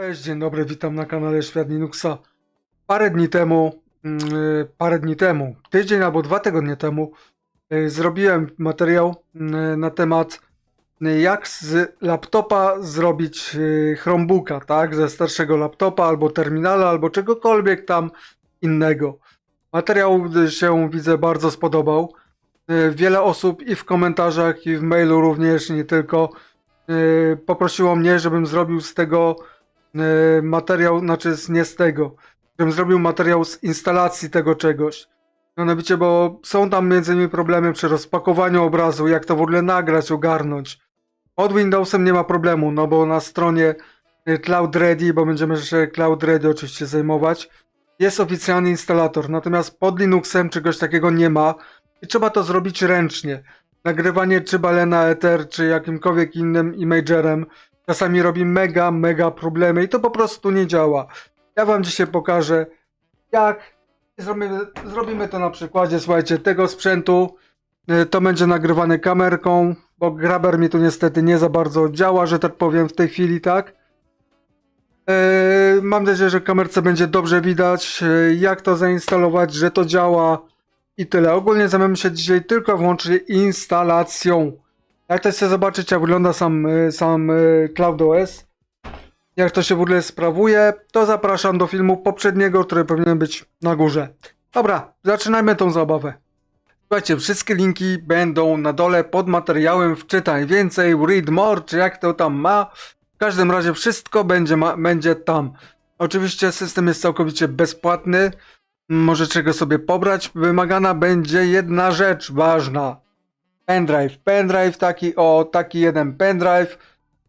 Cześć, dzień dobry, witam na kanale Świat Linuxa. Parę dni temu, mm, y, parę dni temu, tydzień albo dwa tygodnie temu, y, zrobiłem materiał y, na temat y, jak z laptopa zrobić y, Chromebooka, tak? Ze starszego laptopa albo terminala, albo czegokolwiek tam innego. Materiał się widzę bardzo spodobał. Y, Wiele osób i w komentarzach, i w mailu również, nie tylko, y, poprosiło mnie, żebym zrobił z tego materiał, znaczy z, nie z tego, żebym zrobił materiał z instalacji tego czegoś. Mianowicie, bo są tam między innymi problemy przy rozpakowaniu obrazu, jak to w ogóle nagrać, ogarnąć. Pod Windowsem nie ma problemu, no bo na stronie y, Cloud Ready, bo będziemy się Cloud Ready oczywiście zajmować, jest oficjalny instalator, natomiast pod Linuxem czegoś takiego nie ma i trzeba to zrobić ręcznie. Nagrywanie czy Balena Ether, czy jakimkolwiek innym imagerem czasami robi mega, mega problemy i to po prostu nie działa. Ja wam dzisiaj pokażę, jak zrobimy, zrobimy to na przykładzie, słuchajcie, tego sprzętu. Y, To będzie nagrywane kamerką, bo graber mi tu niestety nie za bardzo działa, że tak powiem w tej chwili, tak? Yy, Mam nadzieję, że kamerce będzie dobrze widać, yy, jak to zainstalować, że to działa i tyle. Ogólnie zajmiemy się dzisiaj tylko i wyłącznie instalacją. Jak to chcecie zobaczyć, jak wygląda sam, yy, sam yy, CloudOS, jak to się w ogóle sprawuje, to zapraszam do filmu poprzedniego, który powinien być na górze. Dobra, zaczynajmy tą zabawę. Słuchajcie, wszystkie linki będą na dole pod materiałem wczytaj więcej, read more, czy jak to tam ma. W każdym razie wszystko będzie, ma, będzie tam. Oczywiście system jest całkowicie bezpłatny. Możecie go sobie pobrać. Wymagana będzie jedna rzecz ważna. Pendrive. Pendrive taki o, taki jeden pendrive.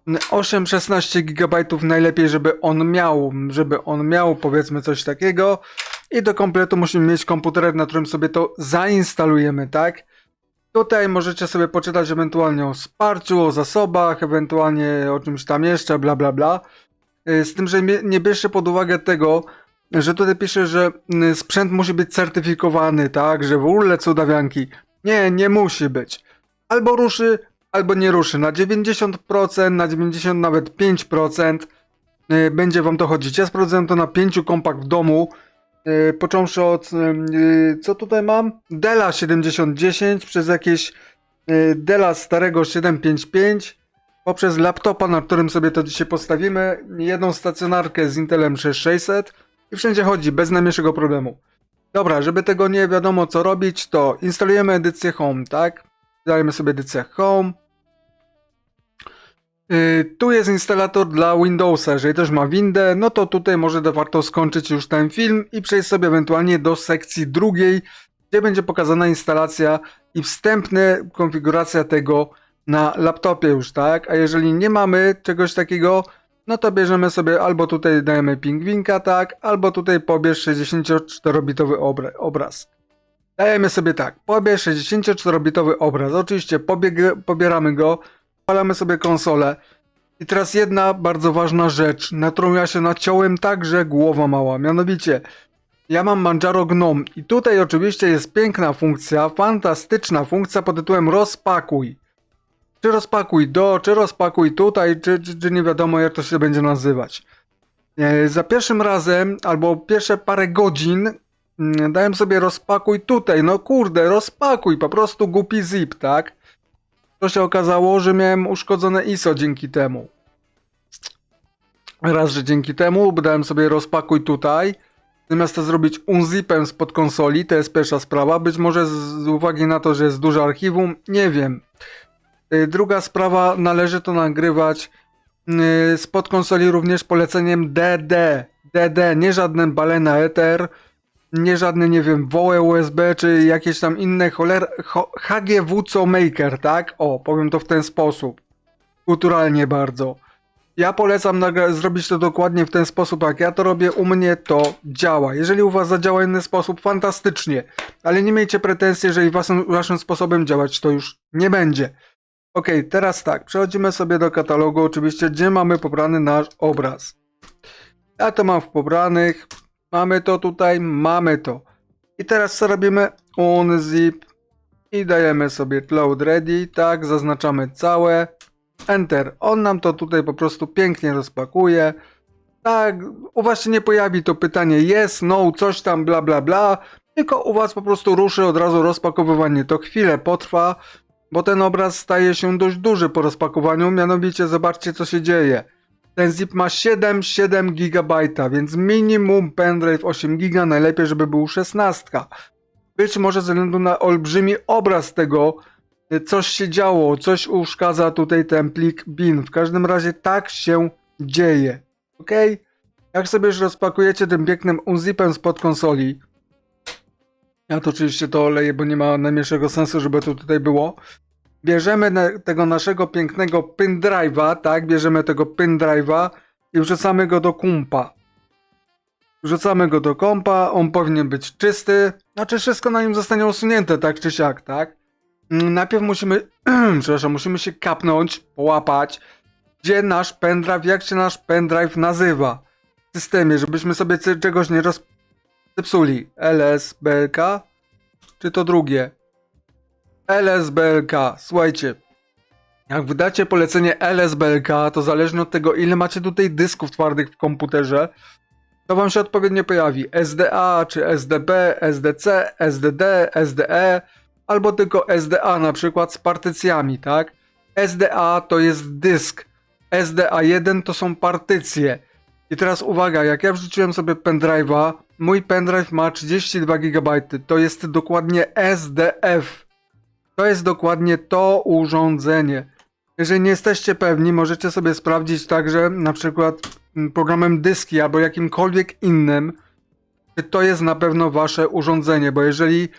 8-16 GB najlepiej, żeby on miał, żeby on miał powiedzmy coś takiego. I do kompletu musimy mieć komputer, na którym sobie to zainstalujemy, tak? Tutaj możecie sobie poczytać ewentualnie o wsparciu, o zasobach, ewentualnie o czymś tam jeszcze, bla bla bla. Y, Z tym, że nie- bierzcie pod uwagę tego, że tutaj pisze, że y, sprzęt musi być certyfikowany, tak? Że w ogóle cudawianki. Nie, nie musi być. Albo ruszy, albo nie ruszy. Na 90%, na 90 nawet 5% y, będzie wam to chodzić. Ja sprawdzałem to na 5 kompach w domu. Yy, począwszy od, yy, co tutaj mam? Dela 7010 przez jakieś Dela starego 755 poprzez laptopa, na którym sobie to dzisiaj postawimy, jedną stacjonarkę z Intelem 6600 i wszędzie chodzi bez najmniejszego problemu. Dobra, żeby tego nie wiadomo co robić, to instalujemy edycję Home, tak? Dajemy sobie edycję Home. Yy, tu jest instalator dla Windowsa. Jeżeli też ma windę, no to tutaj może warto skończyć już ten film i przejść sobie ewentualnie do sekcji drugiej, gdzie będzie pokazana instalacja i wstępna konfiguracja tego na laptopie już, tak? A jeżeli nie mamy czegoś takiego, no to bierzemy sobie albo tutaj dajemy pingwinka, tak? Albo tutaj pobierz 64-bitowy obra- obraz. Dajemy sobie tak, pobierz 64-bitowy obraz. Oczywiście pobieramy go, Odpalamy sobie konsolę. I teraz jedna bardzo ważna rzecz, na którą ja się naciąłem tak, że głowa mała. Mianowicie, ja mam Manjaro Gnome i tutaj oczywiście jest piękna funkcja, fantastyczna funkcja pod tytułem rozpakuj. Czy rozpakuj do, czy rozpakuj tutaj, czy, czy, czy nie wiadomo jak to się będzie nazywać. E, Za pierwszym razem, albo pierwsze parę godzin dałem sobie rozpakuj tutaj, no kurde, rozpakuj, po prostu głupi zip, tak? To się okazało, że miałem uszkodzone ISO dzięki temu. Raz, że dzięki temu dałem sobie rozpakuj tutaj. Zamiast to zrobić unzipem spod konsoli, to jest pierwsza sprawa. Być może z, uwagi na to, że jest duże archiwum, nie wiem. Y, Druga sprawa, należy to nagrywać y, spod konsoli również poleceniem DD. DD, nie żaden balena Ether, nie żadne, nie wiem, wołe USB, czy jakieś tam inne choler... Ho, HGW Maker, tak? O, powiem to w ten sposób. Kulturalnie bardzo. Ja polecam zrobić to dokładnie w ten sposób, jak ja to robię, u mnie to działa. Jeżeli u was zadziała inny sposób, fantastycznie. Ale nie miejcie pretensji, jeżeli waszym, waszym sposobem działać to już nie będzie. Ok, teraz tak, przechodzimy sobie do katalogu, oczywiście, gdzie mamy pobrany nasz obraz. Ja to mam w pobranych, mamy to tutaj, mamy to. I teraz co robimy? Unzip i dajemy sobie cloud ready, tak, zaznaczamy całe, enter. On nam to tutaj po prostu pięknie rozpakuje. Tak, u was się nie pojawi to pytanie yes, no, coś tam, bla, bla, bla, tylko u was po prostu ruszy od razu rozpakowywanie. To chwilę potrwa, bo ten obraz staje się dość duży po rozpakowaniu, mianowicie zobaczcie co się dzieje. Ten zip ma 7,7 GB, więc minimum pendrive 8 GB, najlepiej żeby był 16. Być może ze względu na olbrzymi obraz tego, y, coś się działo, coś uszkadza tutaj ten plik bin. W każdym razie tak się dzieje. Ok? Jak sobie już rozpakujecie tym pięknym unzipem spod konsoli, ja to oczywiście to oleję, bo nie ma najmniejszego sensu, żeby to tutaj było. Bierzemy na, tego naszego pięknego pendrive'a, tak? Bierzemy tego pendrive'a i wrzucamy go do kompa. Wrzucamy go do kompa, on powinien być czysty. Znaczy wszystko na nim zostanie usunięte, tak czy siak, tak? Mm, Najpierw musimy, przepraszam, musimy się kapnąć, połapać, gdzie nasz pendrive, jak się nasz pendrive nazywa w systemie, żebyśmy sobie czegoś nie roz... zepsuli. LSBLK? Czy to drugie? LSBLK. Słuchajcie, jak wydacie polecenie LSBLK, to zależnie od tego, ile macie tutaj dysków twardych w komputerze, to wam się odpowiednio pojawi SDA, czy SDB, SDC, SDD, SDE, albo tylko SDA na przykład z partycjami, tak? SDA to jest dysk, SDA1 to są partycje. I teraz uwaga, jak ja wrzuciłem sobie pendrive'a, mój pendrive ma 32 GB, to jest dokładnie SDF. To jest dokładnie to urządzenie. Jeżeli nie jesteście pewni, możecie sobie sprawdzić także na przykład mm, programem dyski albo jakimkolwiek innym, czy to jest na pewno wasze urządzenie, bo jeżeli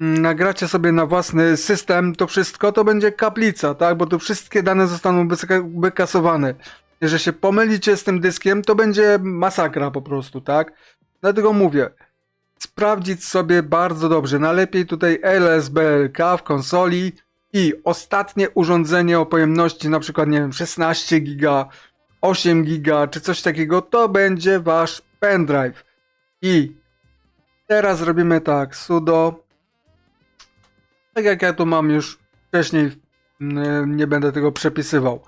mm, nagracie sobie na własny system to wszystko, to będzie kaplica, tak? Bo tu wszystkie dane zostaną wykasowane. Jeżeli się pomylicie z tym dyskiem, to będzie masakra po prostu, tak? Dlatego mówię, sprawdzić sobie bardzo dobrze. Najlepiej tutaj LSBLK w konsoli i ostatnie urządzenie o pojemności na przykład, nie wiem, 16 giga, 8 giga czy coś takiego, to będzie wasz pendrive. I teraz robimy tak, sudo, tak jak ja tu mam już wcześniej, mm, nie będę tego przepisywał.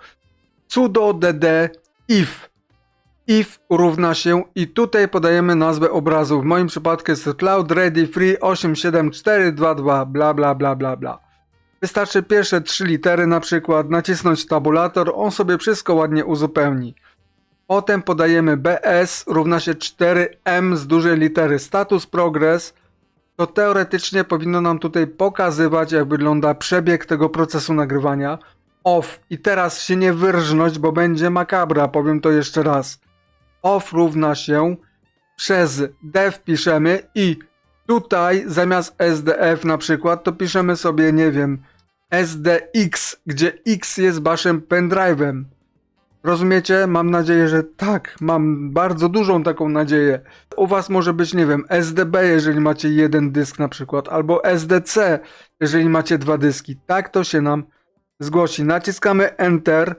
sudo dd if if równa się i tutaj podajemy nazwę obrazu. W moim przypadku jest Cloud Ready Free 87422 bla bla bla bla bla. Wystarczy pierwsze trzy litery na przykład, nacisnąć tabulator, on sobie wszystko ładnie uzupełni. Potem podajemy BS równa się 4M z dużej litery status progress. To teoretycznie powinno nam tutaj pokazywać jak wygląda przebieg tego procesu nagrywania. Off i teraz się nie wyrżnąć, bo będzie makabra, powiem to jeszcze raz off równa się przez def piszemy i tutaj zamiast SDF na przykład to piszemy sobie, nie wiem, SDX, gdzie X jest waszym pendrive'em. Rozumiecie? Mam nadzieję, że tak. Mam bardzo dużą taką nadzieję. U was może być, nie wiem, SDB, jeżeli macie jeden dysk na przykład, albo SDC, jeżeli macie dwa dyski. Tak to się nam zgłosi. Naciskamy Enter.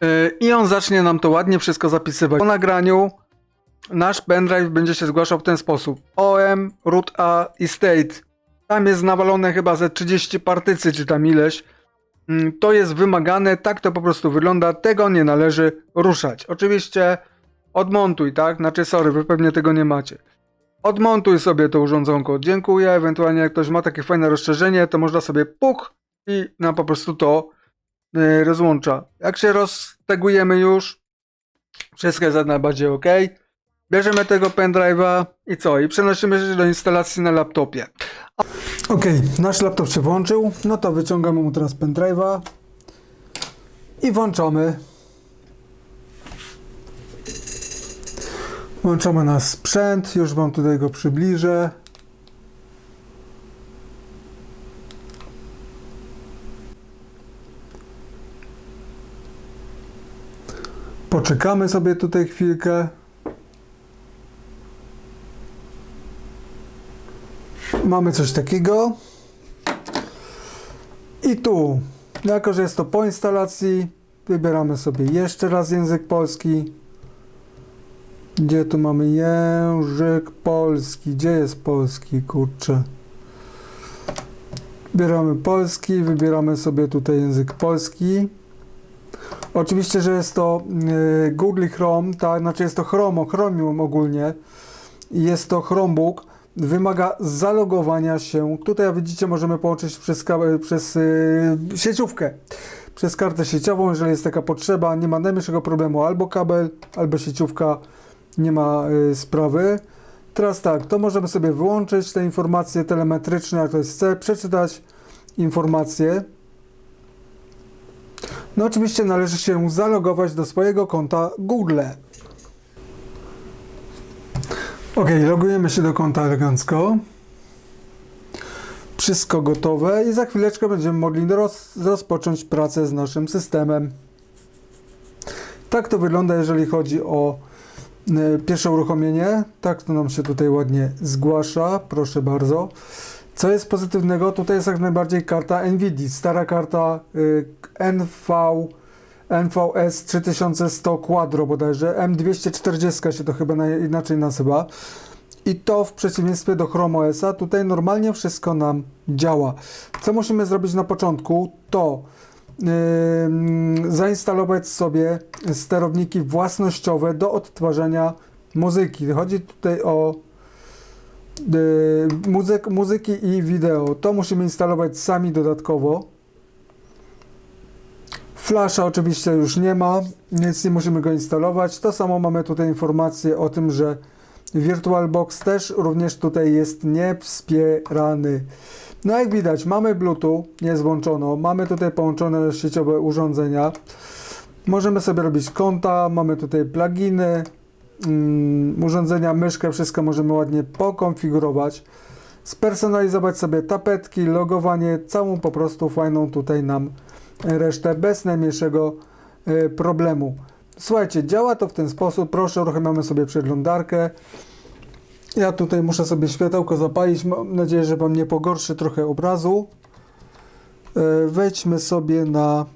Yy, I on zacznie nam to ładnie wszystko zapisywać. Po nagraniu nasz pendrive będzie się zgłaszał w ten sposób. OM, root A i state. Tam jest nawalone chyba ze 30 partycji, czy tam ileś. Mm, To jest wymagane, tak to po prostu wygląda. Tego nie należy ruszać. Oczywiście odmontuj, tak? Znaczy, sorry, wy pewnie tego nie macie. Odmontuj sobie to urządzonko. Dziękuję. Ewentualnie jak ktoś ma takie fajne rozszerzenie, to można sobie puk i nam po prostu to y, rozłącza. Jak się roztegujemy już, wszystko jest jak najbardziej ok. Bierzemy tego pendrive'a i co? I przenosimy się do instalacji na laptopie. Ok, nasz laptop się włączył. No to wyciągamy mu teraz pendrive'a i włączamy. Włączamy nasz sprzęt. Już wam tutaj go przybliżę. Poczekamy sobie tutaj chwilkę. Mamy coś takiego. I tu, jako że jest to po instalacji, wybieramy sobie jeszcze raz język polski. Gdzie tu mamy język polski? Gdzie jest polski, kurczę? Wybieramy polski, wybieramy sobie tutaj język polski. Oczywiście, że jest to yy, Google Chrome, tak, znaczy jest to Chrome, Chromium ogólnie. Jest to Chromebook. Wymaga zalogowania się. Tutaj, widzicie, możemy połączyć przez, przez yy, sieciówkę. Przez kartę sieciową, jeżeli jest taka potrzeba. Nie ma najmniejszego problemu. Albo kabel, albo sieciówka. Nie ma yy, sprawy. Teraz tak, to możemy sobie wyłączyć te informacje telemetryczne, jak to jest przeczytać informacje. No oczywiście należy się zalogować do swojego konta Google. Ok, logujemy się do konta elegancko. Wszystko gotowe i za chwileczkę będziemy mogli roz, rozpocząć pracę z naszym systemem. Tak to wygląda, jeżeli chodzi o y, pierwsze uruchomienie. Tak to nam się tutaj ładnie zgłasza, proszę bardzo. Co jest pozytywnego? Tutaj jest jak najbardziej karta NVIDIA, stara karta NV, NVS 3100 Quadro bodajże, M240 się to chyba na, inaczej nazywa. I to w przeciwieństwie do Chrome OS-a, tutaj normalnie wszystko nam działa. Co musimy zrobić na początku, to yy, zainstalować sobie sterowniki własnościowe do odtwarzania muzyki. Chodzi tutaj o muzyk, muzyki i wideo. To musimy instalować sami dodatkowo. Flasha oczywiście już nie ma, więc nie musimy go instalować. To samo mamy tutaj informację o tym, że VirtualBox też również tutaj jest niewspierany. No jak widać, mamy Bluetooth, jest włączono, mamy tutaj połączone sieciowe urządzenia. Możemy sobie robić konta, mamy tutaj pluginy, mm, urządzenia, myszkę, wszystko możemy ładnie pokonfigurować. Spersonalizować sobie tapetki, logowanie, całą po prostu fajną tutaj nam resztę bez najmniejszego y, problemu. Słuchajcie, działa to w ten sposób. Proszę, uruchamiamy sobie przeglądarkę. Ja tutaj muszę sobie światełko zapalić. Mam nadzieję, że Wam nie pogorszy trochę obrazu. Y, Wejdźmy sobie na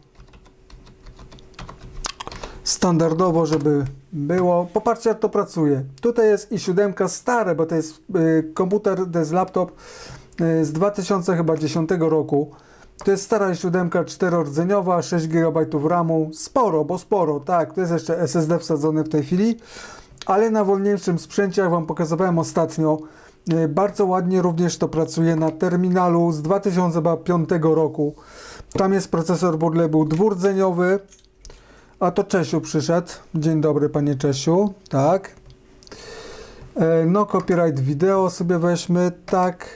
standardowo, żeby było. Popatrzcie, jak to pracuje. Tutaj jest i siódemka stare, bo to jest y, komputer, to jest laptop y, z 2010 roku. To jest stara siódemka czterordzeniowa, 6 GB RAMu. Sporo, bo sporo, tak. To jest jeszcze SSD wsadzony w tej chwili. Ale na wolniejszym sprzęcie, jak Wam pokazywałem ostatnio, y, bardzo ładnie również to pracuje na terminalu z 2005 roku. Tam jest procesor Burle, był dwurdzeniowy. A to Czesiu przyszedł. Dzień dobry, panie Czesiu. Tak. E, No, copyright wideo sobie weźmy. Tak.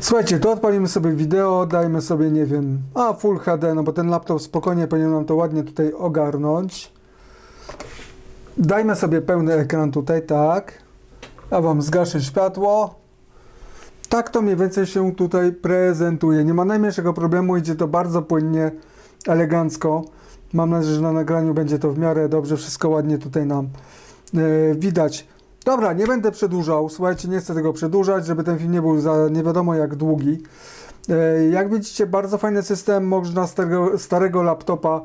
Słuchajcie, tu odpalimy sobie wideo, dajmy sobie, nie wiem, a Full HD, no bo ten laptop spokojnie powinien nam to ładnie tutaj ogarnąć. Dajmy sobie pełny ekran tutaj, tak. A wam zgaszę światło. Tak to mniej więcej się tutaj prezentuje. Nie ma najmniejszego problemu, idzie to bardzo płynnie, elegancko. Mam nadzieję, że na nagraniu będzie to w miarę dobrze, wszystko ładnie tutaj nam e, widać. Dobra, nie będę przedłużał. Słuchajcie, nie chcę tego przedłużać, żeby ten film nie był za nie wiadomo jak długi. E, Jak widzicie, bardzo fajny system, można starego, starego laptopa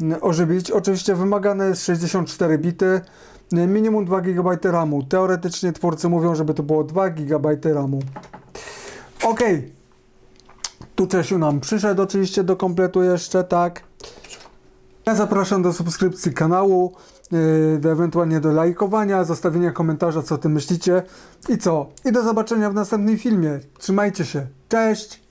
m, ożywić. Oczywiście wymagane jest 64 bity, e, minimum 2 GB RAMu. Teoretycznie twórcy mówią, żeby to było 2 GB RAMu. Ok. Tu Czesiu nam przyszedł oczywiście do kompletu jeszcze, tak. Ja zapraszam do subskrypcji kanału, yy, do ewentualnie do lajkowania, zostawienia komentarza, co o tym myślicie. I co? I do zobaczenia w następnym filmie. Trzymajcie się. Cześć!